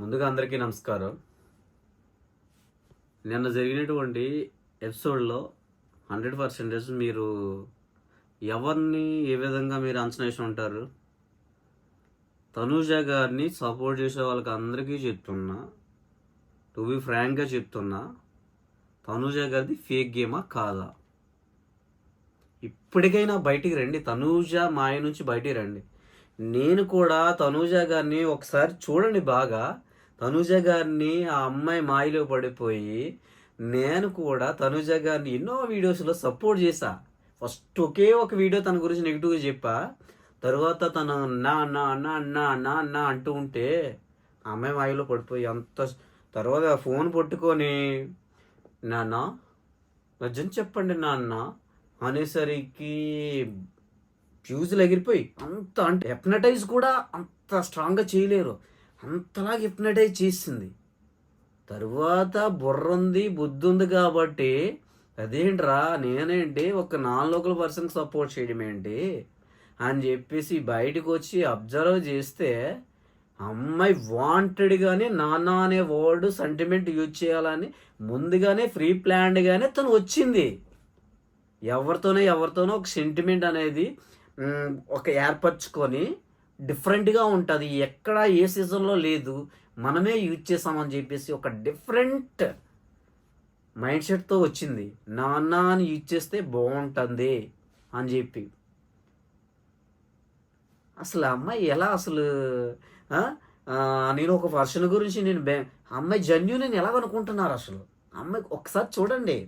ముందుగా అందరికీ నమస్కారం. నిన్న జరిగినటువంటి ఎపిసోడ్లో హండ్రెడ్ పర్సెంటేజ్ మీరు ఎవరిని ఏ విధంగా మీరు అంచనా వేసి ఉంటారు? తనూజ గారిని సపోర్ట్ చేసే వాళ్ళకి అందరికీ చెప్తున్నా. టు బి ఫ్రాంక్గా చెప్తున్నా తనూజ గారిది ఫేక్ గేమా కాదా? ఇప్పటికైనా బయటికి రండి. తనూజ మాయ నుంచి బయటికి రండి. నేను కూడా తనూజ గారిని ఒకసారి చూడండి బాగా. తనుజ గారిని ఆ అమ్మాయి మాయలో పడిపోయి నేను కూడా తనుజ గారిని ఎన్నో వీడియోస్లో సపోర్ట్ చేశా. ఫస్ట్ ఒకే ఒక వీడియో తన గురించి నెగిటివ్గా చెప్పా. తర్వాత తను అన్నా అన్నా అన్నా అన్నా అన్నా అన్నా అంటూ ఉంటే ఆ అమ్మాయి మాయలో పడిపోయి అంత తర్వాత ఫోన్ పట్టుకొని నాన్న నిజం చెప్పండి నాన్న అనేసరికి ఫ్యూజులు ఎగిరిపోయి అంత అంటే హెప్నటైజ్ కూడా అంత స్ట్రాంగ్గా చేయలేరు. అంతలా హిప్నటైజ్ చేసింది. తరువాత బుర్ర ఉంది బుద్ధి ఉంది కాబట్టి అదేంట్రా నేనేంటి ఒక నాన్ లోకల్ పర్సన్కి సపోర్ట్ చేయడం ఏంటి అని చెప్పేసి బయటకు వచ్చి అబ్జర్వ్ చేస్తే అమ్మాయి వాంటెడ్గానే నాన్న అనే వర్డ్ సెంటిమెంట్ యూజ్ చేయాలని ముందుగానే ఫ్రీ ప్లాన్డ్గానే తను వచ్చింది. ఎవరితోనో ఎవరితోనో ఒక సెంటిమెంట్ అనేది ఒక ఏర్పరచుకొని డిఫరెంట్గా ఉంటుంది. ఎక్కడ ఏ సీజన్లో లేదు. మనమే యూజ్ చేసామని చెప్పేసి ఒక డిఫరెంట్ మైండ్ సెట్తో వచ్చింది. నాన్న అని యూజ్ చేస్తే బాగుంటుంది అని చెప్పి. అసలు అమ్మాయి ఎలా అసలు నేను ఒక వర్షన్ గురించి నేను అమ్మాయి జన్యూ నేను ఎలా అనుకుంటున్నారు అసలు? అమ్మాయి ఒకసారి చూడండి.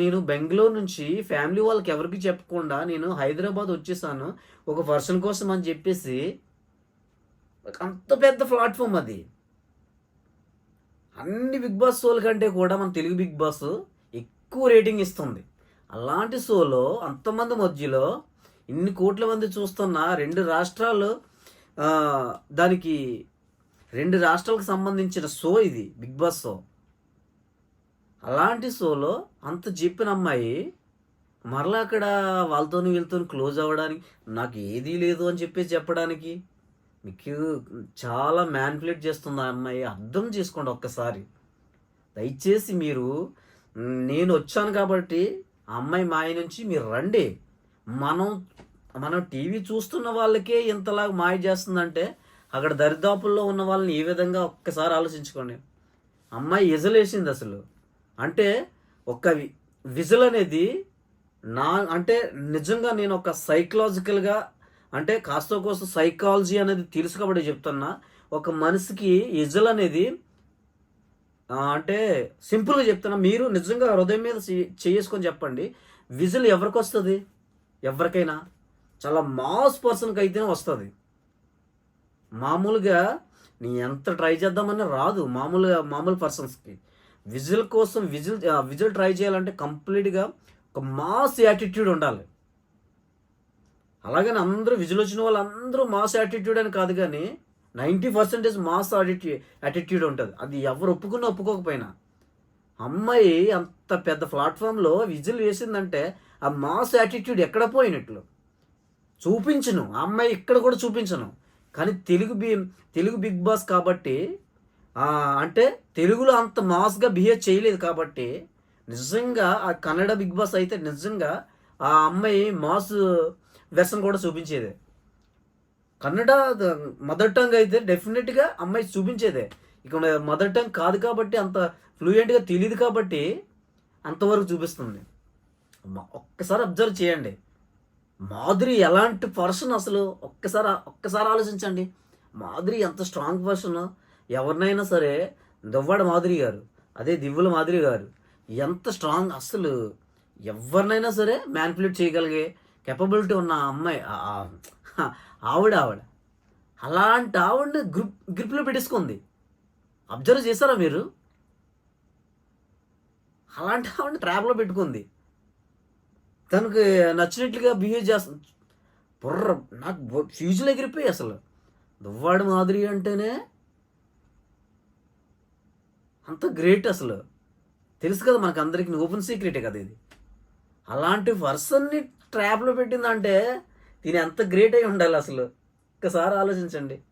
నేను బెంగళూరు నుంచి ఫ్యామిలీ వాళ్ళకి ఎవరికి చెప్పకుండా నేను హైదరాబాద్ వచ్చేసాను. ఒక పర్సన్ కోసం అని చెప్పేసి అంత పెద్ద ప్లాట్ఫామ్ అది. అన్ని బిగ్ బాస్ షోల కంటే కూడా మన తెలుగు బిగ్ బాస్ ఎక్కువ రేటింగ్ ఇస్తుంది. అలాంటి షోలో అంతమంది మధ్యలో ఇన్ని కోట్ల మంది చూస్తున్న రెండు రాష్ట్రాలు దానికి రెండు రాష్ట్రాలకు సంబంధించిన షో ఇది బిగ్ బాస్ షో. అలాంటి షోలో అంత చెప్పిన అమ్మాయి మరలా అక్కడ వాళ్ళతోని వీళ్ళతోని క్లోజ్ అవ్వడానికి నాకు ఏదీ లేదు అని చెప్పేసి చెప్పడానికి మీకు చాలా మ్యాన్పులేట్ చేస్తుంది ఆ అమ్మాయి. అర్థం చేసుకోండి ఒక్కసారి. దయచేసి మీరు నేను వచ్చాను కాబట్టి ఆ అమ్మాయి మాయ నుంచి మీరు రండి. మనం మనం టీవీ చూస్తున్న వాళ్ళకే ఇంతలా మాయ చేస్తుందంటే అక్కడ దరిదాపుల్లో ఉన్న వాళ్ళని ఏ విధంగా ఒక్కసారి ఆలోచించుకోండి. అమ్మాయి ఎజలేసింది అసలు. అంటే ఒక విజిల్ విజుల్ అనేది నా అంటే నిజంగా నేను ఒక సైకలాజికల్గా అంటే కాస్త కోసం సైకాలజీ అనేది తెలుసు కాబట్టి చెప్తున్నా ఒక మనిషికి ఇజల్ అనేది అంటే సింపుల్గా చెప్తున్నా మీరు నిజంగా హృదయం మీద చేసుకొని చెప్పండి విజిల్ ఎవరికి వస్తుంది? ఎవరికైనా. చాలా మాస్ పర్సన్కి అయితేనే వస్తుంది. మామూలుగా నీ ఎంత ట్రై చేద్దామని రాదు మామూలుగా మామూలు పర్సన్స్కి. విజిల్ కోసం విజిల్ విజిల్ ట్రై చేయాలంటే కంప్లీట్గా ఒక మాస్ యాటిట్యూడ్ ఉండాలి. అలాగని అందరూ విజిల్ వచ్చిన వాళ్ళందరూ మాస్ యాటిట్యూడ్ అని కాదు కానీ ninety percentage mass attitude attitude ఉంటుంది. అది ఎవరు ఒప్పుకున్నా ఒప్పుకోకపోయినా. అమ్మాయి అంత పెద్ద ప్లాట్ఫామ్లో విజిల్ వేసిందంటే ఆ మాస్ యాటిట్యూడ్ ఎక్కడ పోయినట్లు? చూపించను. ఆ అమ్మాయి ఇక్కడ కూడా చూపించను. కానీ Telugu B Telugu Bigg Boss కాబట్టి అంటే తెలుగులో అంత మాస్గా బిహేవ్ చేయలేదు కాబట్టి నిజంగా ఆ కన్నడ బిగ్ బాస్ అయితే నిజంగా ఆ అమ్మాయి మాస్ వెర్షన్ కూడా చూపించేదే. కన్నడ మదర్ టంగ్ అయితే డెఫినెట్గా అమ్మాయి చూపించేదే. ఇక మదర్ టంగ్ కాదు కాబట్టి అంత ఫ్లూయెంట్గా తెలియదు కాబట్టి అంతవరకు చూపిస్తుంది. ఒక్కసారి అబ్జర్వ్ చేయండి. మాధురి ఎలాంటి పర్సన్ అసలు? ఒక్కసారి ఒక్కసారి ఆలోచించండి. మాధురి ఎంత స్ట్రాంగ్ పర్సన్? ఎవరినైనా సరే దువ్వాడ మాధురి గారు అదే దివ్వుల మాధురి గారు ఎంత స్ట్రాంగ్ అసలు ఎవరినైనా సరే మ్యాన్పులేట్ చేయగలిగే కెపబిలిటీ ఉన్న అమ్మాయి ఆవిడ ఆవిడ. అలాంటి ఆవిడని గ్రిప్ గ్రిప్లో పెట్టేసుకుంది. అబ్జర్వ్ చేశారా మీరు? అలాంటి ఆవిడ ట్రాప్లో పెట్టుకుంది. తనకు నచ్చినట్లుగా బిహేవ్ చేస్తుంది బుర్ర నాకు ఫ్యూజులు ఎగిరిపోయి అసలు. దువ్వాడు మాదిరి అంటేనే అంత గ్రేట్ అసలు. తెలుసు కదా మనకు అందరికి ఓపెన్ సీక్రెటే కదా ఇది. అలాంటి పర్సన్ని ట్రాప్లో పెట్టిందంటే దీని ఎంత గ్రేట్ అయి ఉండాలి అసలు. ఒక్కసారి ఆలోచించండి.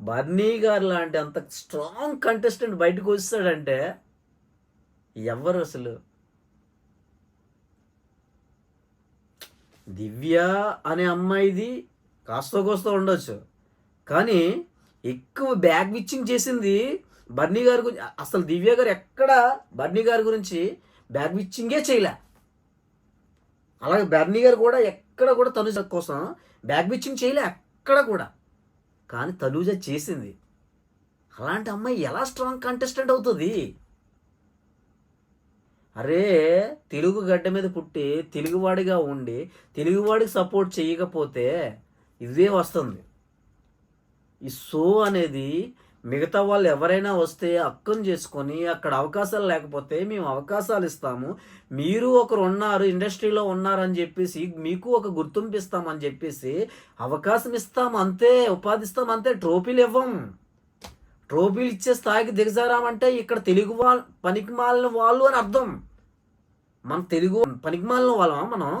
బర్నీ గారు లాంటి అంత స్ట్రాంగ్ కంటెస్టెంట్ బయటకు వస్తాడంటే ఎవరు అసలు? దివ్య అనే అమ్మాయిది కాస్త కోస్త ఉండొచ్చు. కానీ ఎక్కువ బ్యాగ్ విచ్చింగ్ చేసింది బర్నీ గారి గురించి అసలు దివ్య గారు ఎక్కడ బర్నీ గారి గురించి బ్యాగ్ విచ్చింగే చేయలే. అలాగే బర్నీ గారు కూడా ఎక్కడ కూడా తనుజ కోసం బ్యాగ్ విచ్చింగ్ చేయలే ఎక్కడ కూడా. కానీ తనూజ చేసింది. అలాంటి అమ్మాయి ఎలా స్ట్రాంగ్ కంటెస్టెంట్ అవుతుంది? అరే తెలుగు గడ్డ మీద పుట్టి తెలుగువాడిగా ఉండి తెలుగువాడికి సపోర్ట్ చేయకపోతే ఇదే వస్తుంది. ఈ షో అనేది మిగతా వాళ్ళు ఎవరైనా వస్తే అక్కం చేసుకొని అక్కడ అవకాశాలు లేకపోతే మేము అవకాశాలు ఇస్తాము. మీరు ఒకరు ఉన్నారు ఇండస్ట్రీలో ఉన్నారని చెప్పేసి మీకు ఒక గుర్తింపు ఇస్తామని చెప్పేసి అవకాశం ఇస్తాం అంతే ఉపాధి ఇస్తాం అంతే ట్రోఫీలు ఇవ్వం. ట్రోఫీలు ఇచ్చే స్థాయికి దిగజారామంటే ఇక్కడ తెలుగు వాళ్ళు పనికిమాలిన వాళ్ళు అని అర్థం. మన తెలుగు పనికిమాలిన వాళ్ళమా మనం?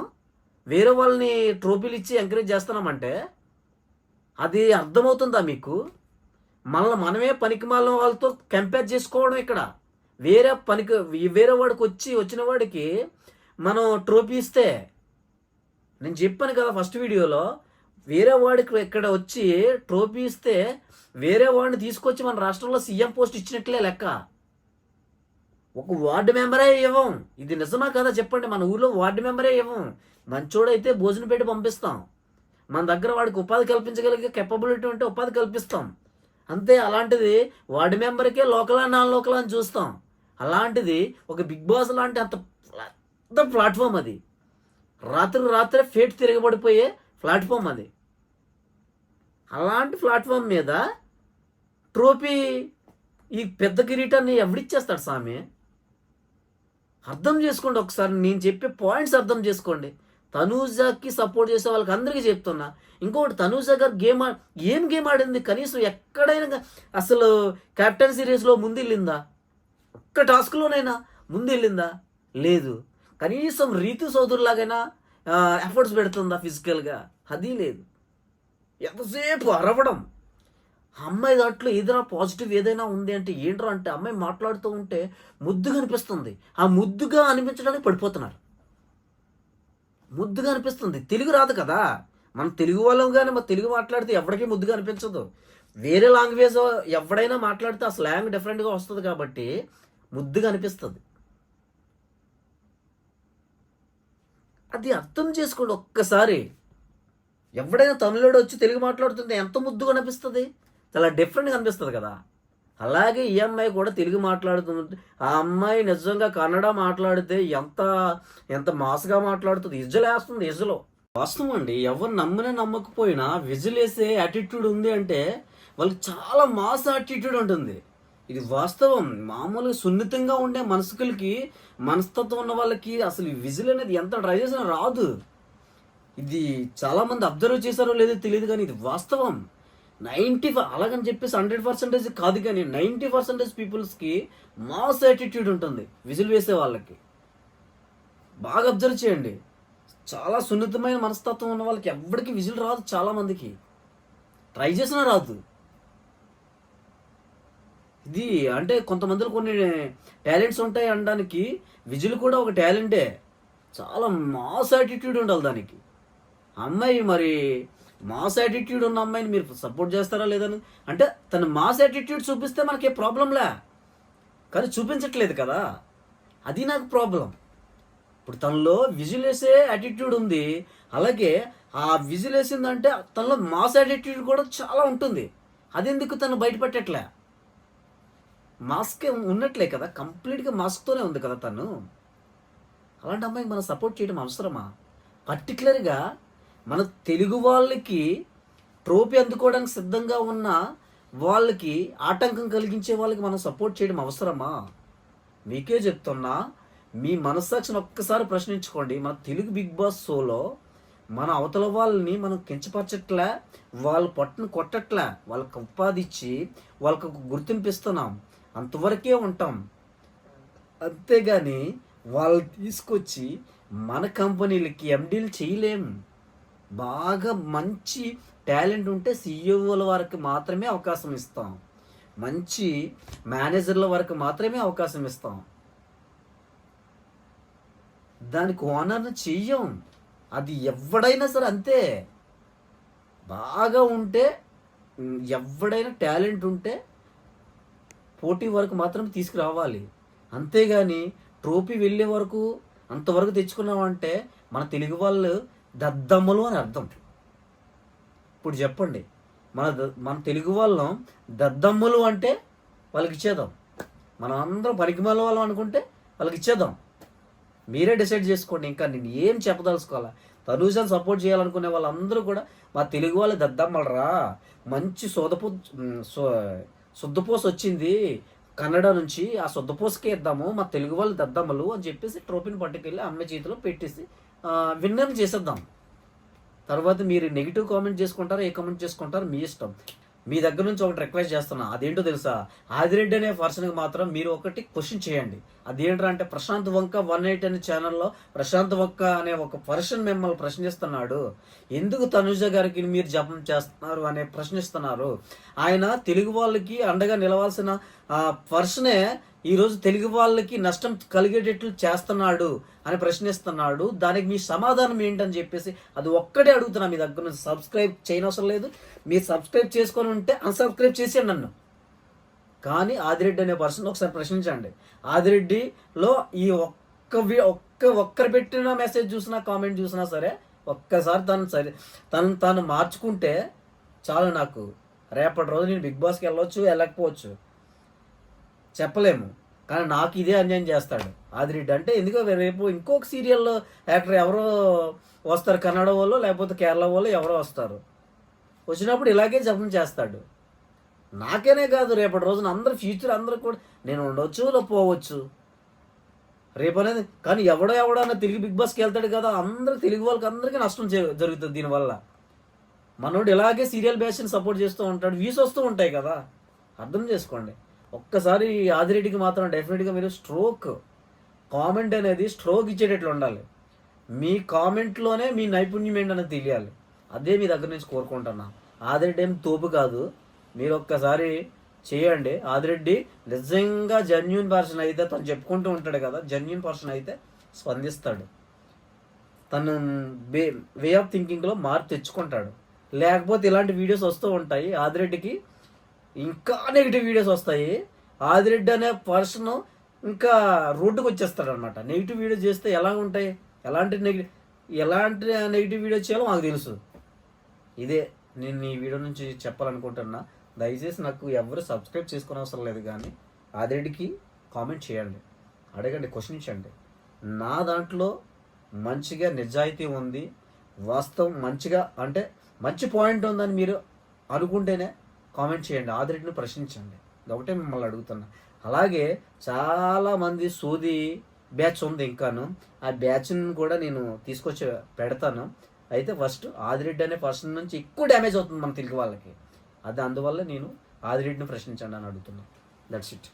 వేరే వాళ్ళని ట్రోఫీలు ఇచ్చి ఎంకరేజ్ చేస్తున్నామంటే అది అర్థమవుతుందా మీకు? మళ్ళీ మనమే పనికి మాలిన వాళ్ళతో కంపేర్ చేసుకోవడం ఇక్కడ. వేరే పనికి వేరే వాడికి వచ్చి వచ్చిన వాడికి మనం ట్రోఫీ ఇస్తే నేను చెప్పాను కదా ఫస్ట్ వీడియోలో వేరే వాడికి ఇక్కడ వచ్చి ట్రోఫీ ఇస్తే వేరే వాడిని తీసుకొచ్చి మన రాష్ట్రంలో సీఎం పోస్ట్ ఇచ్చినట్లే లెక్క. ఒక వార్డు మెంబరే ఇవ్వం. ఇది నిజమా కదా చెప్పండి. మన ఊర్లో వార్డు మెంబరే ఇవ్వం. మంచోడైతే భోజనం పెట్టి పంపిస్తాం. మన దగ్గర వాడికి ఉపాధి కల్పించగలిగే కెపబిలిటీ ఉంటే ఉపాధి కల్పిస్తాం. అంతే అలాంటిది వార్డు మెంబర్కే లోకలా నాన్ లోకలా అని చూస్తాం. అలాంటిది ఒక బిగ్ బాస్ లాంటి అంత పెద్ద ప్లాట్ఫామ్ అది. రాత్రి రాత్రే ఫేట్ తిరగబడిపోయే ప్లాట్ఫామ్ అది. అలాంటి ప్లాట్ఫామ్ మీద ట్రోఫీ ఈ పెద్ద కిరీటాన్ని ఎవడిచ్చేస్తాడు స్వామి అర్థం చేసుకోండి ఒకసారి నేను చెప్పే పాయింట్స్ అర్థం చేసుకోండి. తనూజాకి సపోర్ట్ చేసే వాళ్ళకి అందరికీ చెప్తున్నా. ఇంకొకటి తనూజ గారు గేమ్ ఏం గేమ్ ఆడింది? కనీసం ఎక్కడైనా అసలు కెప్టెన్ సిరీస్లో ముందెళ్ళిందా? ఒక్క టాస్క్లోనైనా ముందెళ్ళిందా? లేదు. కనీసం రీతు సోదరులాగైనా ఎఫర్ట్స్ పెడుతుందా ఫిజికల్గా అది లేదు. ఎంతసేపు అరవడం? అమ్మాయి దాంట్లో ఏదైనా పాజిటివ్ ఏదైనా ఉంది అంటే ఏంట్రా అంటే అమ్మాయి మాట్లాడుతూ ఉంటే ముద్దుగా అనిపిస్తుంది. ఆ ముద్దుగా అనిపించడానికి పడిపోతున్నారు. ముద్దుగా అనిపిస్తుంది. తెలుగు రాదు కదా. మనం తెలుగు వాళ్ళం కానీ మన తెలుగు మాట్లాడితే ఎవరికీ ముద్దుగా అనిపించదు. వేరే లాంగ్వేజ్ ఎవడైనా మాట్లాడితే ఆ స్లాంగ్ డిఫరెంట్గా వస్తుంది కాబట్టి ముద్దుగా అనిపిస్తుంది. అది అర్థం చేసుకోండి ఒక్కసారి. ఎవడైనా తమిళోడు వచ్చి తెలుగు మాట్లాడుతుంటే ఎంత ముద్దుగా అనిపిస్తుంది? చాలా డిఫరెంట్గా అనిపిస్తుంది కదా. అలాగే ఈ అమ్మాయి కూడా తెలుగు మాట్లాడుతుంది. ఆ అమ్మాయి నిజంగా కన్నడ మాట్లాడితే ఎంత ఎంత మాస్గా మాట్లాడుతుంది. ఇజ్జలేస్తుంది ఇజ్జలో. వాస్తవం అండి ఎవరు నమ్మినా నమ్మకపోయినా విజిల్ వేసే యాటిట్యూడ్ ఉంది అంటే వాళ్ళకి చాలా మాస్ యాటిట్యూడ్ ఉంటుంది. ఇది వాస్తవం. మామూలుగా సున్నితంగా ఉండే మనసుకులకి మనస్తత్వం ఉన్న వాళ్ళకి అసలు ఈ విజిల్ అనేది ఎంత ట్రై చేసినా రాదు. ఇది చాలామంది అబ్జర్వ్ చేశారో లేదో తెలియదు కానీ ఇది వాస్తవం. నైంటీ అలాగని చెప్పేసి హండ్రెడ్ పర్సెంటేజ్ కాదు కానీ నైంటీ పర్సెంటేజ్ పీపుల్స్కి మాస్ యాటిట్యూడ్ ఉంటుంది విజిల్ వేసే వాళ్ళకి. బాగా అబ్జర్వ్ చేయండి. చాలా సున్నితమైన మనస్తత్వం ఉన్న వాళ్ళకి ఎవరికి విజిల్ రాదు చాలామందికి ట్రై చేసినా రాదు. ఇది అంటే కొంతమందిలో కొన్ని టాలెంట్స్ ఉంటాయి అనడానికి విజిల్ కూడా ఒక టాలెంటే. చాలా మాస్ యాటిట్యూడ్ ఉండాలి దానికి. అమ్మాయి మరి మాస్ యాటిట్యూడ్ ఉన్న అమ్మాయిని మీరు సపోర్ట్ చేస్తారా లేదని అంటే తను మాస్ యాటిట్యూడ్ చూపిస్తే మనకి ప్రాబ్లంలే కానీ చూపించట్లేదు కదా. అది నాకు ప్రాబ్లం ఇప్పుడు తనలో విజిల్ వేసే యాటిట్యూడ్ ఉంది. అలాగే ఆ విజిల్ వేసిందంటే తనలో మాస్ యాటిట్యూడ్ కూడా చాలా ఉంటుంది. అది ఎందుకు తను బయటపెట్టట్లే మాస్క్ ఉన్నట్లే కదా. కంప్లీట్గా మాస్క్తోనే ఉంది కదా తను. అలాంటి అమ్మాయికి మనం సపోర్ట్ చేయడం అవసరమా? పర్టికులర్గా మన తెలుగు వాళ్ళకి ట్రోఫీ అందుకోవడానికి సిద్ధంగా ఉన్న వాళ్ళకి ఆటంకం కలిగించే వాళ్ళకి మనం సపోర్ట్ చేయడం అవసరమా? మీకే చెప్తున్నా మీ మనస్సాక్షిని ఒక్కసారి ప్రశ్నించుకోండి. మన తెలుగు బిగ్ బాస్ షోలో మన అవతల వాళ్ళని మనం కించపరచట్లే వాళ్ళ పట్టును కొట్టట్లే వాళ్ళకి ఉపాధిచ్చి వాళ్ళకు గుర్తింపు ఇస్తున్నాం అంతవరకే ఉంటాం. అంతేగాని వాళ్ళు తీసుకొచ్చి మన కంపెనీలకి ఎండీలు చేయలేం. బాగా మంచి టాలెంట్ ఉంటే సీఈఓల వరకు మాత్రమే అవకాశం ఇస్తాం. మంచి మేనేజర్ల వరకు మాత్రమే అవకాశం ఇస్తాం. దానికి ఓనర్ని చెయ్యం. అది ఎవడైనా సరే అంతే. బాగా ఉంటే ఎవడైనా టాలెంట్ ఉంటే పోటీ వరకు మాత్రం తీసుకురావాలి. అంతేగాని ట్రోఫీ వెళ్ళే వరకు అంతవరకు తెచ్చుకున్నామంటే మన తెలుగు వాళ్ళు దద్దమ్మలు అని అర్థం. ఇప్పుడు చెప్పండి. మన మన తెలుగు వాళ్ళం దద్దమ్మలు అంటే వాళ్ళకి ఇచ్చేద్దాం. మనం అందరం పనికిమాల వాళ్ళం అనుకుంటే వాళ్ళకి ఇచ్చేద్దాం. మీరే డిసైడ్ చేసుకోండి. ఇంకా నేను ఏం చెప్పదలుచుకోవాలా? తనూజాన్ని సపోర్ట్ చేయాలనుకునే వాళ్ళందరూ కూడా మా తెలుగు వాళ్ళు దద్దమ్మలరా? మంచి సోదపు ఉమ్, వచ్చింది. కన్నడ నుంచి ఆ శుద్ధపోసుకే ఇద్దాము. మా తెలుగు వాళ్ళు దద్దమ్మలు అని చెప్పేసి ట్రోఫీని పట్టుకెళ్ళి అమ్మ చేతిలో పెట్టేసి విన్నర్ చేసేద్దాం. తర్వాత మీరు నెగిటివ్ కామెంట్ చేసుకుంటారా ఏ కామెంట్ చేసుకుంటారో మీ ఇష్టం. మీ దగ్గర నుంచి ఒకటి రిక్వెస్ట్ చేస్తున్నా. అదేంటో తెలుసా? ఆదిరెడ్డి అనే పర్సన్కి మాత్రం మీరు ఒకటి క్వశ్చన్ చేయండి. అదేంట్రా అంటే ప్రశాంత్ వంక వన్ ఎయిట్ అనే ఛానల్లో ప్రశాంత్ వంక అనే ఒక పర్సన్ మిమ్మల్ని ప్రశ్నిస్తున్నాడు ఎందుకు తనుజ గారికి మీరు జపం చేస్తున్నారు అనే ప్రశ్నిస్తున్నారు ఆయన తెలుగు వాళ్ళకి అండగా నిలవాల్సిన ఆ పర్సనే ఈరోజు తెలుగు వాళ్ళకి నష్టం కలిగేటట్లు చేస్తున్నాడు అని ప్రశ్నిస్తున్నాడు. దానికి మీ సమాధానం ఏంటని చెప్పేసి అది ఒక్కటే అడుగుతున్నా మీ దగ్గర నుంచి. సబ్స్క్రైబ్ చేయనవసరం లేదు. మీరు సబ్స్క్రైబ్ చేసుకొని ఉంటే అన్సబ్స్క్రైబ్ చేసేయండి నన్ను. కానీ ఆదిరెడ్డి అనే పర్సన్ ఒకసారి ప్రశ్నించండి. ఆదిరెడ్డిలో ఈ ఒక్క ఒక్క ఒక్కరు పెట్టిన మెసేజ్ చూసినా కామెంట్ చూసినా సరే ఒక్కసారి తను సరే తను తాను మార్చుకుంటే చాలు నాకు. రేపటి రోజు నేను బిగ్ బాస్కి వెళ్ళొచ్చు వెళ్ళకపోవచ్చు. చెప్పలేము. కానీ నాకు ఇదే అన్యాయం చేస్తాడు. ఆదిరెడ్డి అంటే ఎందుకో రేపు ఇంకొక సీరియల్లో యాక్టర్ ఎవరో వస్తారు కన్నడ వాళ్ళు లేకపోతే కేరళ వాళ్ళు ఎవరో వస్తారు. వచ్చినప్పుడు ఇలాగే జపం చేస్తాడు. నాకేనే కాదు రేపటి రోజున అందరు ఫ్యూచర్ అందరూ కూడా నేను ఉండొచ్చు లేదా పోవచ్చు. రేపు అనేది కానీ ఎవడో ఎవడో అన్న తిరిగి బిగ్ బాస్కి వెళ్తాడు కదా అందరూ తెలుగు వాళ్ళకి అందరికీ నష్టం జరుగుతుంది దీనివల్ల. మనోడు ఇలాగే సీరియల్ బ్యాచ్ని సపోర్ట్ చేస్తూ ఉంటాడు వ్యూస్ వస్తూ ఉంటాయి కదా. అర్థం చేసుకోండి. ఒక్కసారి ఆదిరెడ్డికి మాత్రం డెఫినెట్గా మీరు స్ట్రోక్ కామెంట్ అనేది స్ట్రోక్ ఇచ్చేటట్లు ఉండాలి. మీ కామెంట్లోనే మీ నైపుణ్యం ఏంటనేది తెలియాలి. అదే మీ దగ్గర నుంచి కోరుకుంటున్నా. ఆదిరెడ్డి ఏం తోపు కాదు. మీరు ఒక్కసారి చేయండి. ఆదిరెడ్డి నిజంగా జెన్యున్ పర్సన్ అయితే తను చెప్పుకుంటూ ఉంటాడు కదా జెన్యున్ పర్సన్ అయితే స్పందిస్తాడు. తను వే వే ఆఫ్ థింకింగ్లో మార్పు తెచ్చుకుంటాడు. లేకపోతే ఇలాంటి వీడియోస్ వస్తూ ఉంటాయి. ఆదిరెడ్డికి ఇంకా నెగిటివ్ వీడియోస్ వస్తాయి. ఆదిరెడ్డి అనే పర్సన్ ఇంకా రోడ్డుకు వచ్చేస్తాడు అనమాట నెగిటివ్ వీడియో చేస్తే ఎలా ఉంటాయి? ఎలాంటి నెగిటివ్ ఎలాంటి నెగిటివ్ వీడియో చేయాలో మాకు తెలుసు. ఇదే నేను ఈ వీడియో నుంచి చెప్పాలనుకుంటున్నా. దయచేసి నాకు ఎవరు సబ్స్క్రైబ్ చేసుకునే అవసరం లేదు కానీ ఆదిరెడ్డికి కామెంట్ చేయండి. అడగండి క్వశ్చనించండి నా దాంట్లో మంచిగా నిజాయితీ ఉంది. వాస్తవం మంచిగా అంటే మంచి పాయింట్ ఉందని మీరు అనుకుంటేనే కామెంట్ చేయండి ఆదిరెడ్డిని ప్రశ్నించండి. ఒకటే మిమ్మల్ని అడుగుతున్నా. అలాగే చాలామంది సూది బ్యాచ్ ఉంది ఇంకాను. ఆ బ్యాచ్ని కూడా నేను తీసుకొచ్చి పెడతాను. అయితే ఫస్ట్ ఆదిరెడ్డి అనే పర్సన్ నుంచి ఎక్కువ డ్యామేజ్ అవుతుంది మన తెలుగు వాళ్ళకి. అది అందువల్ల నేను ఆదిరెడ్డిని ప్రశ్నించండి అని అడుగుతున్నాను దట్స్ ఇట్